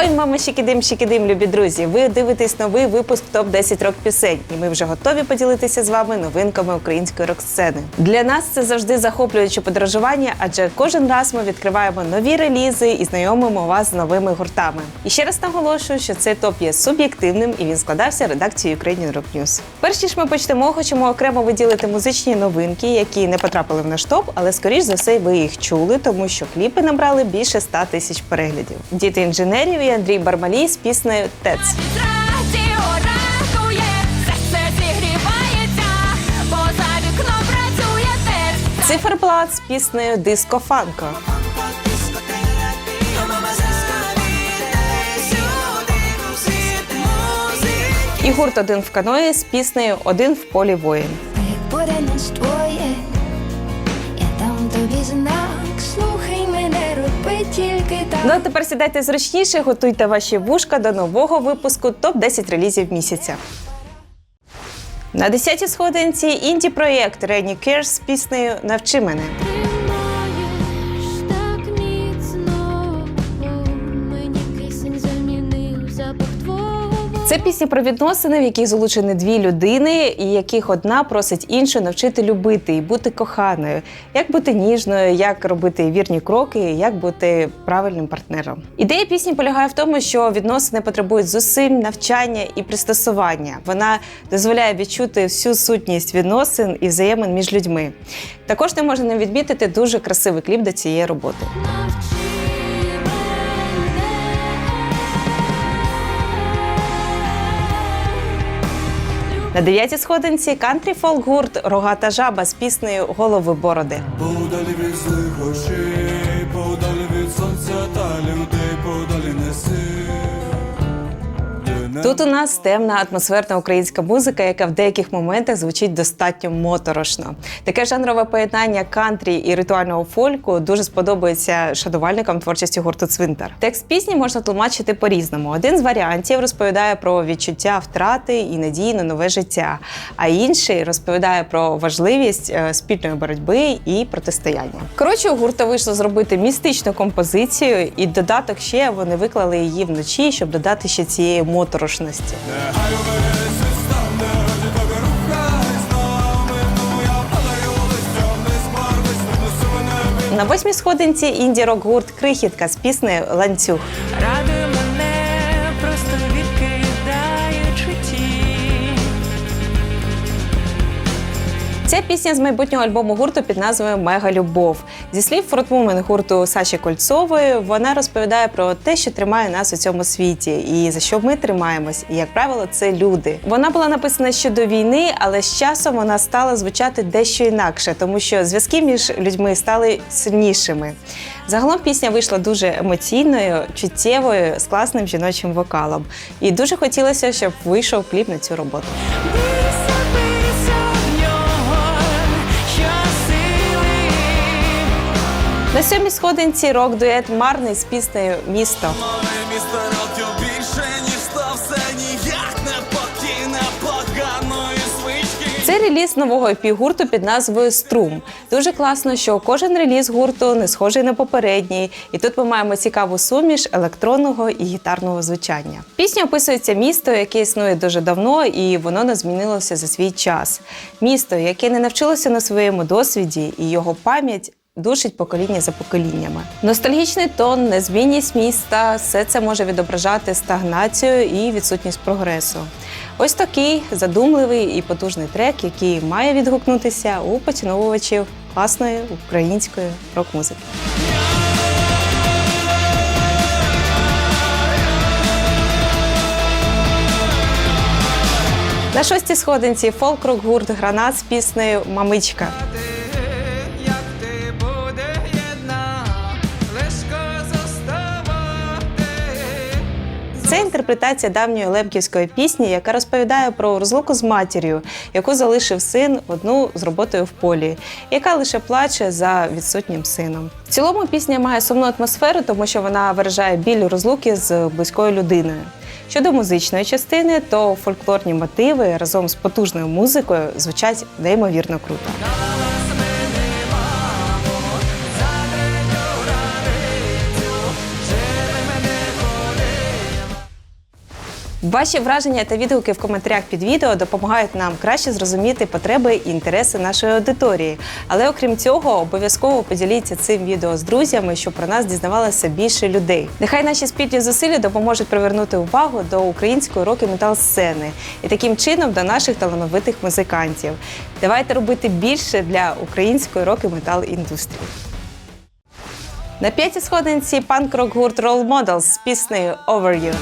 Ой, мама, щикидим, щикидим, любі друзі. Ви дивитесь новий випуск топ 10 рок пісень, і ми вже готові поділитися з вами новинками української рок-сцени. Для нас це завжди захоплююче подорожування, адже кожен раз ми відкриваємо нові релізи і знайомимо вас з новими гуртами. І ще раз наголошую, що цей топ є суб'єктивним і він складався редакцією Ukrainian Rock News. Перш ніж ми почнемо, хочемо окремо виділити музичні новинки, які не потрапили в наш топ, але скоріш за все ви їх чули, тому що кліпи набрали більше 100 тисяч переглядів. Діти інженерів і Андрій Бармалій з піснею ТЕЦ. Циферблат з піснею Диско Фанко. І гурт один в каної з піснею Один в полі воїн. Ну а тепер сідайте зручніше, готуйте ваші вушка до нового випуску топ 10 релізів місяця. На 10-й сходинці інді проєкт Рені Керс з піснею Навчи мене. Це пісня про відносини, в яких залучені дві людини, і яких одна просить іншу навчити любити і бути коханою, як бути ніжною, як робити вірні кроки, як бути правильним партнером. Ідея пісні полягає в тому, що відносини потребують зусиль, навчання і пристосування. Вона дозволяє відчути всю сутність відносин і взаємин між людьми. Також не можна не відмітити дуже красивий кліп до цієї роботи. На дев'ятій сходинці кантрі фолк гурт Рогата жаба з піснею Голови бороди. Тут у нас темна атмосферна українська музика, яка в деяких моментах звучить достатньо моторошно. Таке жанрове поєднання кантрі і ритуального фольку дуже сподобається шанувальникам творчості гурту Цвинтар. Текст пісні можна тлумачити по-різному. Один з варіантів розповідає про відчуття втрати і надії на нове життя, а інший розповідає про важливість е, спільної боротьби і протистояння. Коротше, у гурта вийшло зробити містичну композицію, і додаток ще вони виклали її вночі, щоб додати ще цієї моторошності. Нехай увесь світ стане, раді тебе рухай з нами, я падаю листям, не спарвись, не неси мене від На восьмій сходинці інді-рок гурт Крихітка з піснею Ланцюг. Ця пісня з майбутнього альбому гурту під назвою Мега Любов. Зі слів фронтвумен гурту Саші Кольцової, вона розповідає про те, що тримає нас у цьому світі, і за що ми тримаємось. І як правило, це люди. Вона була написана ще до війни, але з часом вона стала звучати дещо інакше, тому що зв'язки між людьми стали сильнішими. Загалом пісня вийшла дуже емоційною, чуттєвою, з класним жіночим вокалом. І дуже хотілося, щоб вийшов кліп на цю роботу. На сьомій сходинці рок-дует Марний з піснею Місто. Мале місто років більше, ніж то все ніяк не покине поганої звички. Це реліз нового ep гурту під назвою Струм. Дуже класно, що кожен реліз гурту не схожий на попередній, і тут ми маємо цікаву суміш електронного і гітарного звучання. Пісня описується місто, яке існує дуже давно, і воно не змінилося за свій час. Місто, яке не навчилося на своєму досвіді, і його пам'ять. Душить покоління за поколіннями. Ностальгічний тон, незмінність міста все це може відображати стагнацію і відсутність прогресу. Ось такий задумливий і потужний трек, який має відгукнутися у поціновувачів класної української рок-музики. На шостій сходинці фолк-рок гурт Гранат з піснею Мамичка. Інтерпретація давньої лемківської пісні, яка розповідає про розлуку з матір'ю, яку залишив син одну з роботою в полі, яка лише плаче за відсутнім сином. В цілому пісня має сумну атмосферу, тому що вона виражає біль розлуки з близькою людиною. Щодо музичної частини, то фольклорні мотиви разом з потужною музикою звучать неймовірно круто. Ваші враження та відгуки в коментарях під відео допомагають нам краще зрозуміти потреби і інтереси нашої аудиторії. Але окрім цього, обов'язково поділіться цим відео з друзями, щоб про нас дізнавалося більше людей. Нехай наші спільні зусилля допоможуть привернути увагу до української рок і метал сцени і таким чином до наших талановитих музикантів. Давайте робити більше для української рок і метал індустрії. На п'ятій сходинці панк-рок гурт Role Models з піснею Over You.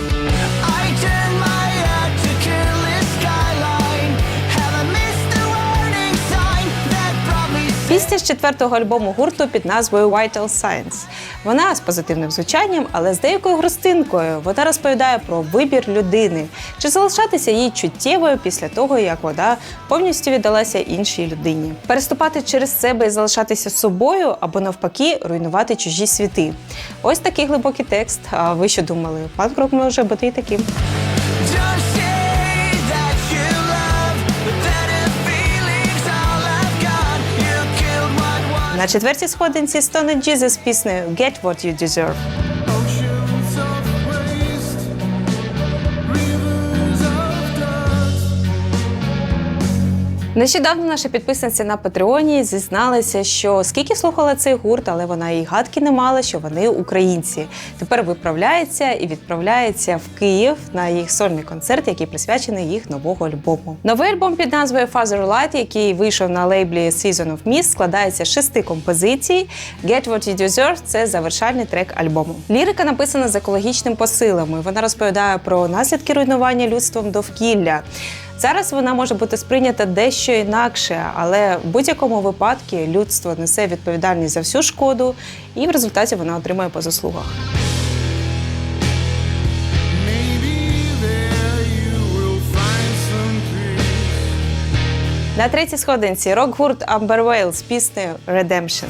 Пісня з четвертого альбому гурту під назвою Vital Signs. Вона з позитивним звучанням, але з деякою грустинкою. Вона розповідає про вибір людини, чи залишатися їй чуттєвою після того, як вона повністю віддалася іншій людині. Переступати через себе і залишатися собою, або навпаки, руйнувати чужі світи. Ось такий глибокий текст. А ви що думали? Панк-рок може бути і таким. На четвертій сходинці Stone Jesus з піснею Get What You Deserve. Нещодавно наша підписниця на Патреоні зізналася, що скільки слухала цей гурт, але вона і гадки не мала, що вони українці. Тепер виправляється і відправляється в Київ на їх сольний концерт, який присвячений їх нового альбому. Новий альбом під назвою Father Light, який вийшов на лейблі Season of Mist, складається з шести композицій. Get What You Deserve – це завершальний трек альбому. Лірика написана з екологічним посилами. Вона розповідає про наслідки руйнування людством довкілля. Зараз вона може бути сприйнята дещо інакше, але в будь-якому випадку людство несе відповідальність за всю шкоду, і в результаті вона отримує по заслугах. На третій сходинці рок-гурт Amber Whale з піснею Redemption.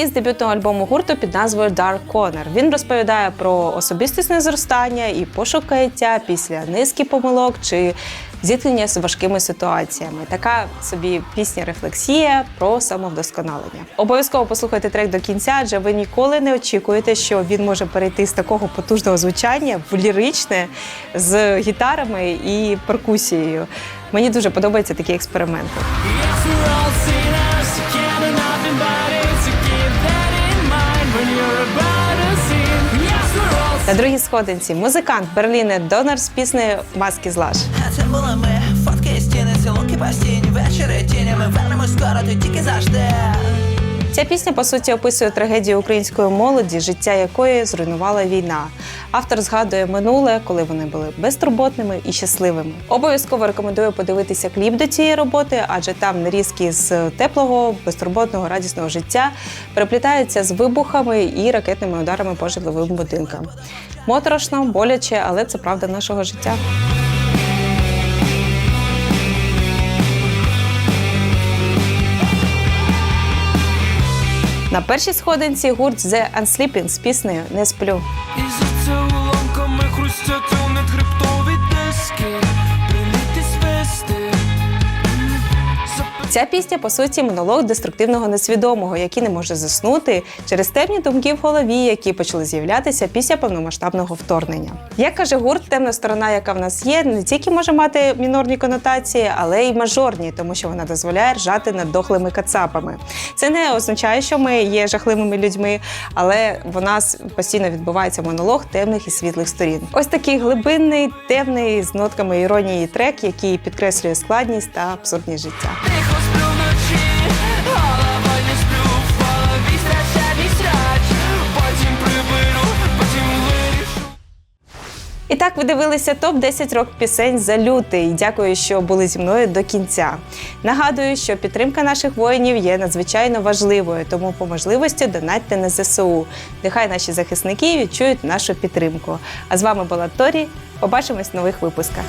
Реліз дебютного альбому гурту під назвою Dark Corner. Він розповідає про особистісне зростання і пошук каяття після низки помилок чи зіткнення з важкими ситуаціями. Така собі пісня рефлексія про самовдосконалення. Обов'язково послухайте трек до кінця, адже ви ніколи не очікуєте, що він може перейти з такого потужного звучання в ліричне з гітарами і перкусією. Мені дуже подобаються такі експерименти. На другій сходинці музикант Берліне Донор з піснею Маски злаж. Це були ми, фотки стіни, цілунки по стіні, вечори тіні, ми вернемось скоро, ти тільки завжди. Ця пісня по суті описує трагедію української молоді, життя якої зруйнувала війна. Автор згадує минуле, коли вони були безтурботними і щасливими. Обов'язково рекомендую подивитися кліп до цієї роботи, адже там нарізки з теплого, безтурботного, радісного життя переплітаються з вибухами і ракетними ударами по житловим будинкам. Моторошно, боляче, але це правда нашого життя. На першій сходинці гурт The Unsleeping з піснею Не сплю. Ця пісня, по суті, монолог деструктивного несвідомого, який не може заснути через темні думки в голові, які почали з'являтися після повномасштабного вторгнення. Як каже гурт, темна сторона, яка в нас є, не тільки може мати мінорні конотації, але й мажорні, тому що вона дозволяє ржати над дохлими кацапами. Це не означає, що ми є жахливими людьми, але в нас постійно відбувається монолог темних і світлих сторін. Ось такий глибинний, темний з нотками іронії трек, який підкреслює складність та абсурдність життя. І так ви дивилися топ 10 рок пісень за лютий. Дякую, що були зі мною до кінця. Нагадую, що підтримка наших воїнів є надзвичайно важливою, тому по можливості донатьте на ЗСУ. Нехай наші захисники відчують нашу підтримку. А з вами була Торі. Побачимось в нових випусках.